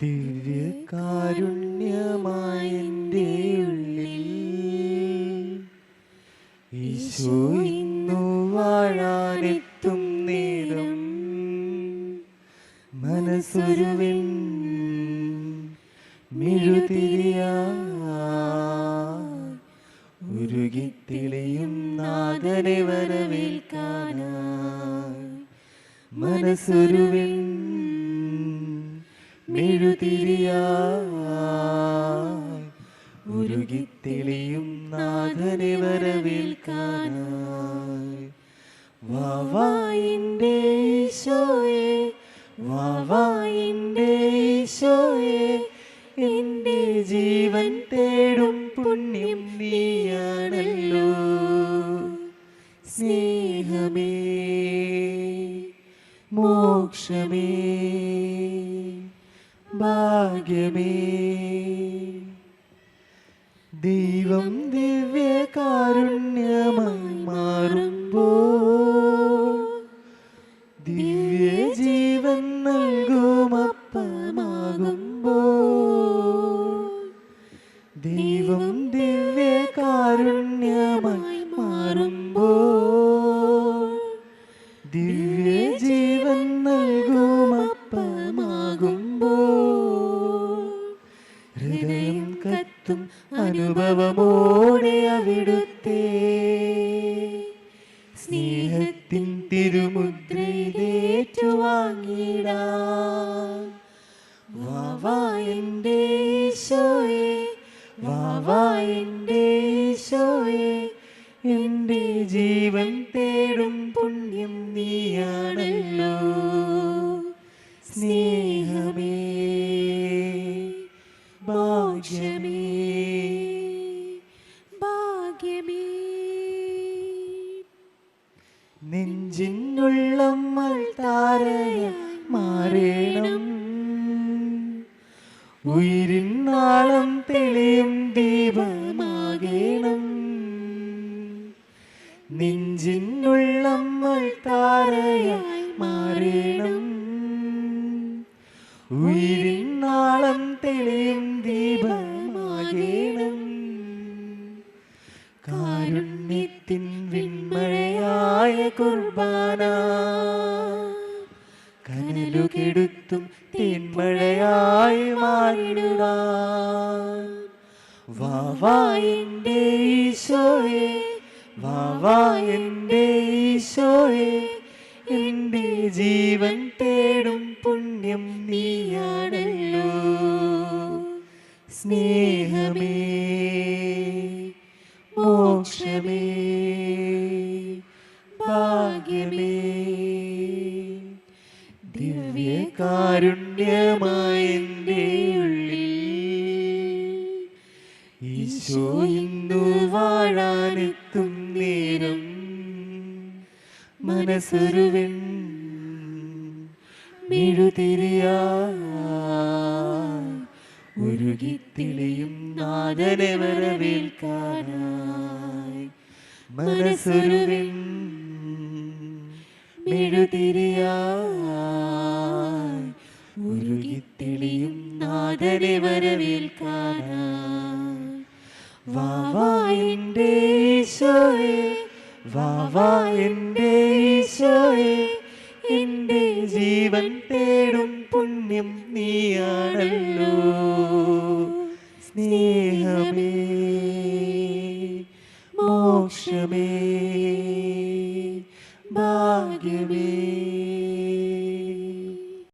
ദിവ്യകാരുണ്യമായ ഉള്ളിൽ ഈശോ ഇന്നു വാഴാനെത്തും നേരം മനസ്സൊരുവിൻ മെഴുതിരിയായി ഉരുകിത്തിളിയും നാഥനെ വരവേൽക്കാനായി മനസ്സൊരുവിൻ മെഴുതിരിയായി ഉരുകിത്തിളിയും നാഥനെ വരവേൽക്കാനായി വാവായിന്റെ ഈശോയെ വാവായിന്റെ ഈശോയെ എന്റെ ജീവൻ തേടും പുണ്യം നീയാണല്ലോ. സ്നേഹമേ മോക്ഷമേ. ഭാഗ്യമേ ദൈവം ദിവ്യകാരുണ്യമായി മാറുമ്പോ ദിവ്യ ജീവൻ നൽകുമപ്പമാകുമ്പോ ദൈവം ദിവ്യകാരുണ്യമായി അനുഭവമോടെ അവിടുത്തെ സ്നേഹത്തിൻ തിരുമുദ്രയിലേറ്റുവാങ്ങിടാൻ. വാവാ എന്റെ ഈശോയെ വാവാ എന്റെ എന്റെ ജീവൻ തേടും പുണ്യം നീയാണല്ലോ. സ്നേഹമേ നെഞ്ചിനുള്ളമ്മൾ താരയായി മാറേണം. ഉയിരിനാളം തെളിയും മാറേണം. ഉയിരിനാളം തെളിയും ദീപമാകേണം കാരുണ്യത്തിൻ വിൺമഴയായ കുർബാന. കനലുകെടുത്തും തേന്മഴയായി മാറിടുക. വാവായിന്റെ ഈശോയെ വാവായിന്റെ ഈശോയെ. എന്റെ ജീവൻ തേടും പുണ്യം നീയാണല്ലോ. സ്നേഹമേ. മോക്ഷമേ ഭാഗ്യമേ. ദിവ്യകാരുണ്യമായ എന്റെ ഉള്ളിൽ ഈശോ ഇന്നു വാഴാനെത്തും നേരം മനസ്സൊരുവൻ മെഴുതിരിയായി ഉരുകിത്തിളിയും നാദനെ വരവേൽക്കാനായി മനസ്സൊരുവൻ മെഴുതിരിയായി ഉരുകിത്തിളിയും നാദനെ വരവേൽക്കാനായി വാവാ എന്റെ ഈശോയെ വാവാ എന്റെ ഈശോയെ എന്റെ ജീവൻ തേടും പുണ്യം നീയാണല്ലോ. സ്നേഹമേ. മോക്ഷമേ ഭാഗ്യമേ